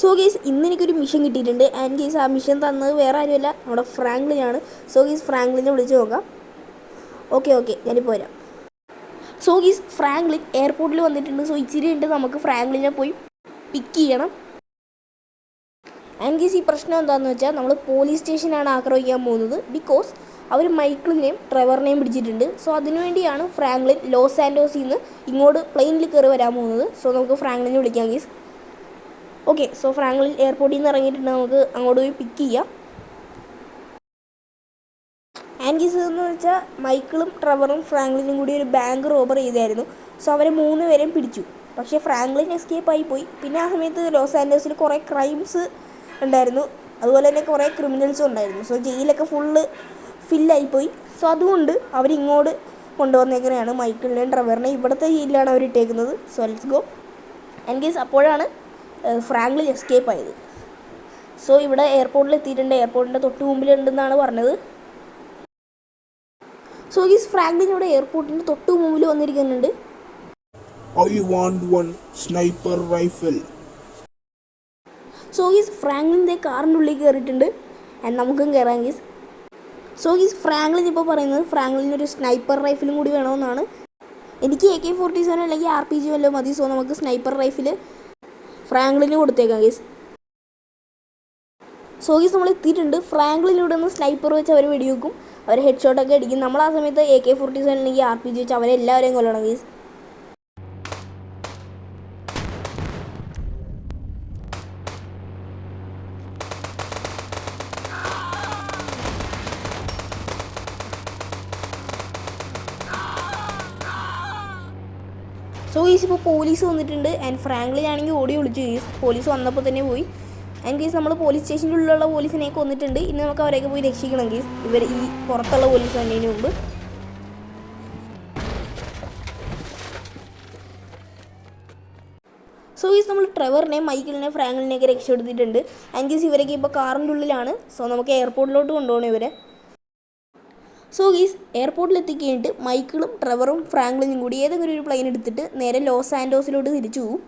So ഗീസ് ഇന്ന് എനിക്കൊരു mission കിട്ടിയിട്ടുണ്ട്. ആൻഡ് ഗീസ് ആ മിഷൻ തന്നത് വേറെ ആരുമല്ല നമ്മുടെ ഫ്രാങ്ക്ലിനാണ് സോ ഗീസ് ഫ്രാങ്ക്ലിനെ വിളിച്ച് നോക്കാം. ഓക്കെ ഓക്കെ ഞാനിപ്പോൾ വരാം. സോ ഗീസ് ഫ്രാങ്ക്ലിൻ എയർപോർട്ടിൽ വന്നിട്ടുണ്ട്. സോ ഇച്ചിരി ഉണ്ട് നമുക്ക് ഫ്രാങ്ക്ലിനെ പോയി പിക്ക് ചെയ്യണം. ആൻഡ് ഗീസ് ഈ പ്രശ്നം എന്താണെന്ന് വെച്ചാൽ നമ്മൾ പോലീസ് സ്റ്റേഷനാണ് ആക്രമിക്കാൻ പോകുന്നത്. ബിക്കോസ് അവർ മൈക്കിളിനെയും ട്രെവറിനെയും പിടിച്ചിട്ടുണ്ട്. സോ അതിനുവേണ്ടിയാണ് ഫ്രാങ്ക്ലിൻ ലോസ് ആൻഡോസിൽ നിന്ന് ഇങ്ങോട്ട് പ്ലെയിനിൽ കയറി വരാൻ പോകുന്നത്. സോ നമുക്ക് ഫ്രാങ്ക്ലിനെ വിളിക്കാം ഗീസ് ഓക്കെ സോ ഫ്രാങ്ക്ലിൻ എയർപോർട്ടിൽ നിന്ന് ഇറങ്ങിയിട്ടുണ്ട്. നമുക്ക് അങ്ങോട്ട് പോയി പിക്ക് ചെയ്യാം. ആൻഡ് ആൻഗീസ് എന്ന് വെച്ചാൽ മൈക്കിളും ട്രവറും ഫ്രാങ്ക്ലിനും കൂടി ഒരു ബാങ്ക് റോബർ ചെയ്തായിരുന്നു. സോ അവരെ മൂന്ന് പേരെയും പിടിച്ചു. പക്ഷേ ഫ്രാങ്ക്ലിൻ എസ്കേപ്പ് ആയി പോയി. പിന്നെ ആ സമയത്ത് ലോസ് ആൻഡേഴ്സിൽ കുറേ ക്രൈംസ് ഉണ്ടായിരുന്നു. അതുപോലെ തന്നെ കുറേ ക്രിമിനൽസും ഉണ്ടായിരുന്നു. സോ ജയിലൊക്കെ ഫുള്ള് ഫില്ലായിപ്പോയി സോ അതുകൊണ്ട് അവരിങ്ങോട്ട് കൊണ്ടുവന്നേക്കുന്നതാണ് മൈക്കിളിനെയും ട്രവറിനെയും. ഇവിടുത്തെ ജയിലിലാണ് അവർ ഇട്ടേക്കുന്നത്. So let's go and guys അപ്പോഴാണ് ഫ്രാങ്ക്ലിൻ എസ്കേപ്പ് ആയത്. സോ ഇവിടെ എയർപോർട്ടിൽ എത്തിയിട്ടുണ്ട്. എയർപോർട്ടിന്റെ തൊട്ട് മുമ്പിലുണ്ടെന്നാണ് പറഞ്ഞത്. സോ ഈ ഫ്രാങ്ക്ലിൻ ഇവിടെ എയർപോർട്ടിന്റെ തൊട്ട് മുമ്പിൽ വന്നിരിക്കുന്നുണ്ട്. I want one sniper rifle so guys ഫ്രാങ്ക്ലിന്റെ കാറിന്റെ ഉള്ളിൽ കയറിയിട്ടുണ്ട് ആൻഡ് നമുക്കും കയറാം ഗീസ് സോ ഗീസ് ഫ്രാങ്ക്ലിൻ ഇപ്പോൾ പറയുന്നത് ഫ്രാങ്ക്ലിന് ഒരു സ്നൈപ്പർ റൈഫിലും കൂടി വേണമെന്നാണ്. എനിക്ക് എ കെ ഫോർട്ടി സെവൻ അല്ലെങ്കിൽ ആർ പി ജി വല്ലതും മതി. സോ നമുക്ക് സ്നൈപ്പർ റൈഫിൽ ഫ്രാങ്ക്ലിന് കൊടുത്തേക്കാം ഗീസ് സോ ഗീസ് നമ്മൾ എത്തിയിട്ടുണ്ട്. ഫ്രാങ്ക്ലിലൂടെ ഒന്ന് സ്നൈപ്പർ വെച്ച് അവർ വെടിവെക്കും. അവർ ഹെഡ് ഷോട്ടൊക്കെ അടിക്കും. നമ്മൾ ആ സമയത്ത് എ കെ ഫോർട്ടി സെവൻ അല്ലെങ്കിൽ ആർ പി ജി വെച്ച് അവരെല്ലാവരെയും കൊല്ലണം ഗീസ് സോ ഗീസ് ഇപ്പോൾ പോലീസ് വന്നിട്ടുണ്ട്. ആൻഡ് ഫ്രാങ്ക്ലി ആണെങ്കിൽ ഓടി വിളിച്ചു. ഗീസ് പോലീസ് വന്നപ്പോൾ തന്നെ പോയി. ആൻഡ് ഗീസ് നമ്മൾ പോലീസ് സ്റ്റേഷന്റെ ഉള്ളിലുള്ള പോലീസിനെയൊക്കെ വന്നിട്ടുണ്ട്. ഇനി നമുക്ക് അവരെയൊക്കെ പോയി രക്ഷിക്കണം ഗീസ് ഇവർ ഈ പുറത്തുള്ള പോലീസ് വന്നതിന് മുമ്പ്. സോ ഗീസ് നമ്മൾ ട്രെവറിനെ മൈക്കിളിനെ ഫ്രാങ്ക്ലിനെയൊക്കെ രക്ഷപ്പെടുത്തിയിട്ടുണ്ട്. ആൻഡ് ഗീസ് ഇവരൊക്കെ ഇപ്പോൾ കാറിന്റെ ഉള്ളിലാണ്. സോ നമുക്ക് എയർപോർട്ടിലോട്ട് കൊണ്ടുപോകണം ഇവരെ. സോ ഗീസ് എയർപോർട്ടിൽ എത്തിക്കഴിഞ്ഞിട്ട് മൈക്കിളും ട്രെവറും ഫ്രാങ്ക്ലിനും കൂടി ഏതെങ്കിലും ഒരു പ്ലെയിൻ എടുത്തിട്ട് നേരെ ലോസ് ആൻഡോസിലോട്ട് തിരിച്ചു പോകും